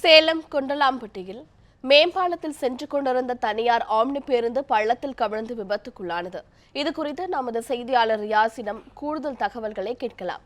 சேலம் கொண்டலாம்பட்டியில் மேம்பாலத்தில் சென்று கொண்டிருந்த தனியார் ஆம்னி பேருந்து பள்ளத்தில் கவிழ்ந்து விபத்துக்குள்ளானது. இது குறித்து நமது செய்தியாளர் ரியாஸிடம் கூடுதல் தகவல்களை கேட்கலாம்.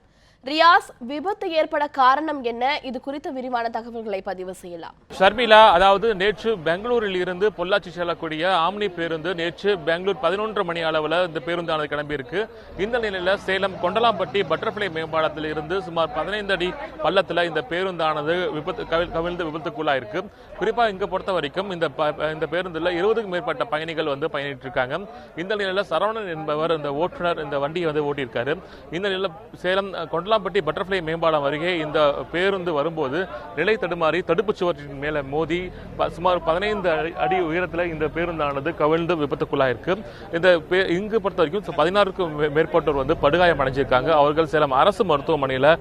ரியாஸ் விபத்து ஏற்பட காரணம் என்ன? இது குறித்த விரிவான தகவல்களை பதிவு செய்யலாம். ஷர்மிலா அதாவது நேற்று பெங்களூரில் இருந்து பொள்ளாச்சி செல்லக்கூடிய ஆம்னி பேருந்து நேற்று பெங்களூர் பதினொன்று மணி அளவில் இந்த பேருந்தானது கிளம்பியிருக்கு. இந்த நிலையில சேலம் கொண்டலாம்பட்டி பட்டர்ஃப்ளை மேம்பாலத்தில் இருந்து சுமார் பதினைந்து அடி பள்ளத்தில் இந்த பேருந்தானது விபத்து கவிழ்ந்து விபத்துக்குள்ளாயிருக்கு. குறிப்பா இங்கே பொறுத்த வரைக்கும் இந்த இந்த பேருந்தில் இருபதுக்கும் மேற்பட்ட பயணிகள் வந்து பயணிட்டு இருக்காங்க இந்த நிலையில சரவணன் என்பவர் இந்த ஓட்டுநர் இந்த வண்டியை வந்து ஓட்டியிருக்காரு. இந்த நிலையில சேலம் கொண்டலாம் கொண்டலாம்பட்டி பட்டர்ஃப்ளை மேம்பாலம் அருகே இந்த பேருந்து வரும்போது நிலை தடுமாறி தடுப்புச் சுவற்றின் மேலே மோதி ப- சுமார் பதினைந்து அடி உயரத்தில் இந்த பேருந்தானது கவிழ்ந்து விபத்துக்குள்ளாயிருக்கு. இந்த பே- இங்கு பொறுத்த வரைக்கும் பதினாறுக்கும் மேற்பட்டோர் வந்து படுகாயம் அடைஞ்சிருக்காங்க. அவர்கள் சேலம் அரசு மருத்துவமனையில்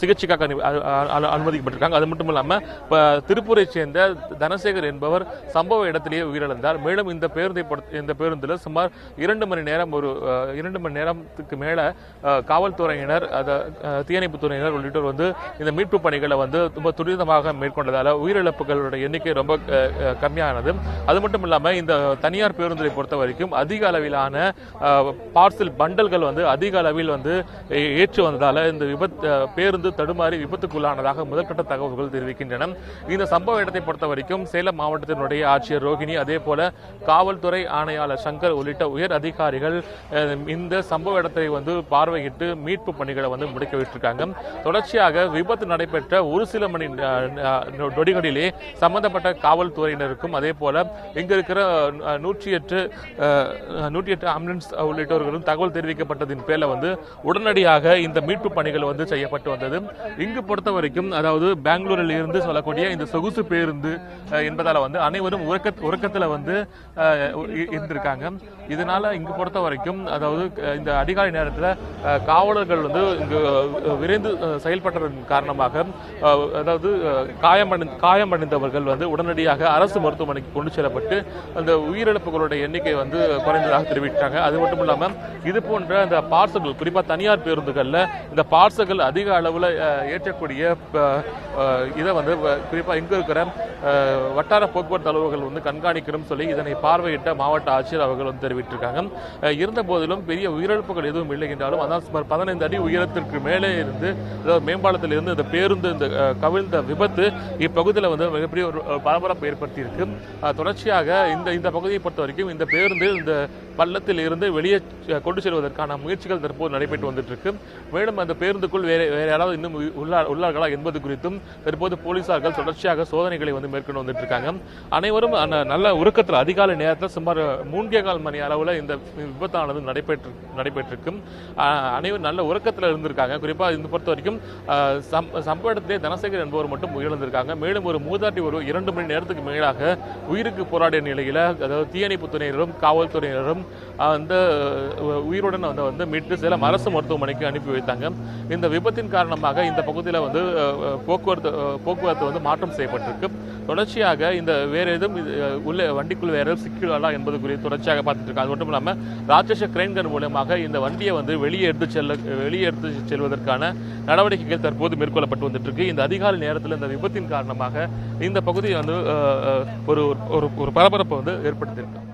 சிகிச்சைக்காக அனு- அனுமதிக்கப்பட்டிருக்காங்க. அது மட்டும் இல்லாமல் திருப்பூரை சேர்ந்த தனசேகர் என்பவர் சம்பவ இடத்திலேயே உயிரிழந்தார். மேலும் இந்த பேருந்தை இந்த பேருந்தில் சுமார் இரண்டு மணி நேரம் ஒரு இரண்டு மணி நேரத்துக்கு மேலே காவல்துறையினர் அதை தீயணைப்பு துறையினர் உள்ளிட்டோர் வந்து இந்த மீட்பு பணிகளை வந்து ரொம்ப துரிதமாக மேற்கொண்டதால் உயிரிழப்புகளோட எண்ணிக்கை ரொம்ப கம்மியானது. அது மட்டும் இல்லாமல் இந்த தனியார் பேருந்தை பொறுத்த வரைக்கும் அதிக அளவிலான பார்சல் பண்டல்கள் வந்து அதிக அளவில் வந்து ஏற்று வந்ததால் இந்த விபத்து பேருந்து தடுமாறி விபத்துக்குள்ளானதாக முதற்கட்ட தகவல்கள் தெரிவிக்கின்றன. இந்த சம்பவ இடத்தை பொறுத்த வரைக்கும் சேலம் மாவட்டத்தினுடைய ஆட்சியர் ரோகிணி அதே போல காவல்துறை ஆணையாளர் சங்கர் உள்ளிட்ட உயர் அதிகாரிகள் இந்த சம்பவ இடத்தை வந்து பார்வையிட்டு மீட்பு பணிகளை வந்து முடிக்க விட்டிருக்காங்க தொடர்ச்சியாக விபத்து நடைபெற்ற ஒரு சில மணி நொடிகளிலே சம்பந்தப்பட்ட காவல்துறையினருக்கும் அதே போல இங்க இருக்கிற நூற்றி எட்டு நூற்றி எட்டு ஆம்புலன்ஸ் உள்ளிட்டவர்களும் தகவல் தெரிவிக்கப்பட்டதின் பேரில் வந்து உடனடியாக இந்த மீட்பு பணிகள் வந்து செய்யப்பட்டு வந்தது. இங்கு பொறுத்த வரைக்கும் அதாவது பெங்களூரில் இருந்து சொல்லக்கூடிய இந்த சொகுசு பேருந்து என்பதால் வந்து அனைவரும் உறக்க உறக்கத்தில் வந்து இருந்திருக்காங்க. இதனால இங்கு பொறுத்த வரைக்கும் அதாவது இந்த அதிகாலை நேரத்தில் காவலர்கள் வந்து இங்கு விரைந்து செயல்பட்டதன் காரணமாக அதாவது அஹ், காயமடைந்த காயமடைந்தவர்கள் வந்து உடனடியாக அரசு மருத்துவமனைக்கு கொண்டு செல்லப்பட்டு அந்த உயிரிழப்புகளுடைய எண்ணிக்கை வந்து குறைந்ததாக தெரிவித்தாங்க அது மட்டும் இல்லாமல் இது போன்ற அந்த பார்சல்கள் குறிப்பாக தனியார் பேருந்துகளில் இந்த பார்சல்கள் அதிக அளவில் ஏற்றக்கூடிய இதை வந்து குறிப்பாக இங்கே இருக்கிற வட்டார போக்குவரத்து அலுவலர்கள் வந்து கண்காணிக்கணும் சொல்லி இதனை பார்வையிட்ட மாவட்ட ஆட்சியர் அவர்கள் வந்து தெரிவித்திருக்காங்க. இருந்த போதிலும் பெரிய உயிரிழப்புகள் எதுவும் இல்லை என்றாலும் அதான் சுமார் பதினைந்து அடி உயரத்திற்கு மேலே இருந்து அதாவது மேம்பாலத்தில் இருந்து இந்த பேருந்து இந்த கவிழ்ந்த விபத்து இப்பகுதியில் வந்து மிகப்பெரிய ஒரு பரபரப்பு ஏற்படுத்தியிருக்கு. தொடர்ச்சியாக இந்த இந்த பகுதியை பொறுத்த வரைக்கும் இந்த பேருந்து இந்த பள்ளத்தில் இருந்து வெளியே கொண்டு செல்வதற்கான முயற்சிகள் தற்போது நடைபெற்று வந்துட்டு இருக்கு மேலும் அந்த பேருந்துக்குள் வேறு வேறு யாராவது இன்னும் உள்ளார் உள்ளார்களா என்பது குறித்தும் தற்போது போலீசார்கள் தொடர்ச்சியாக சோதனைகளை வந்து மேற்கொண்டு வந்துட்டு இருக்காங்க அனைவரும் அந்த நல்ல உருக்கத்தில் அதிகாலை நேரத்தில் சுமார் மூன்றே கால் மணி அளவில் இந்த விபத்தானது நடைபெற்று நடைபெற்றிருக்கும். அனைவரும் நல்ல உறக்கத்தில் இருந்திருக்காங்க. குறிப்பாக இந்த பொறுத்த வரைக்கும் சம்- சம்பவ இடத்திலே தனசேகர் என்பவர் மட்டும் உயிரிழந்திருக்காங்க. மேலும் ஒரு மூதாட்டி ஒரு இரண்டு மணி நேரத்துக்கு மேலாக உயிருக்கு போராடிய நிலையில் அதாவது தீயணைப்பு துறையினரும் காவல்துறையினரும் வந்து அந்த உயிருடன் வந்து வந்து மீட்டு சேலம் அரசு மருத்துவமனைக்கு அனுப்பி வைத்தாங்க. இந்த விபத்தின் காரணமாக இந்த பகுதியில் வந்து போக்குவரத்து போக்குவரத்து வந்து மாற்றம் செய்யப்பட்டிருக்கு. தொடர்ச்சியாக இந்த வேறு எதுவும் உள்ளே உள்ள வண்டிக்குள் வேற எதுவும் சிக்கிடலாம் என்பது குறித்து தொடர்ச்சியாக பார்த்துட்டு இருக்காங்க. அது மட்டும் இல்லாமல் ராட்சச கிரைன்கள் மூலமாக இந்த வண்டியை வந்து வெளியே எடுத்து செல்ல வெளியே எடுத்து செல்வதற்கான நடவடிக்கைகள் தற்போது மேற்கொள்ளப்பட்டு வந்துட்டு இருக்கு இந்த அதிகாலை நேரத்தில் இந்த விபத்தின் காரணமாக இந்த பகுதி வந்து ஒரு ஒரு ஒரு பரபரப்பை வந்து ஏற்படுத்தியிருக்கு.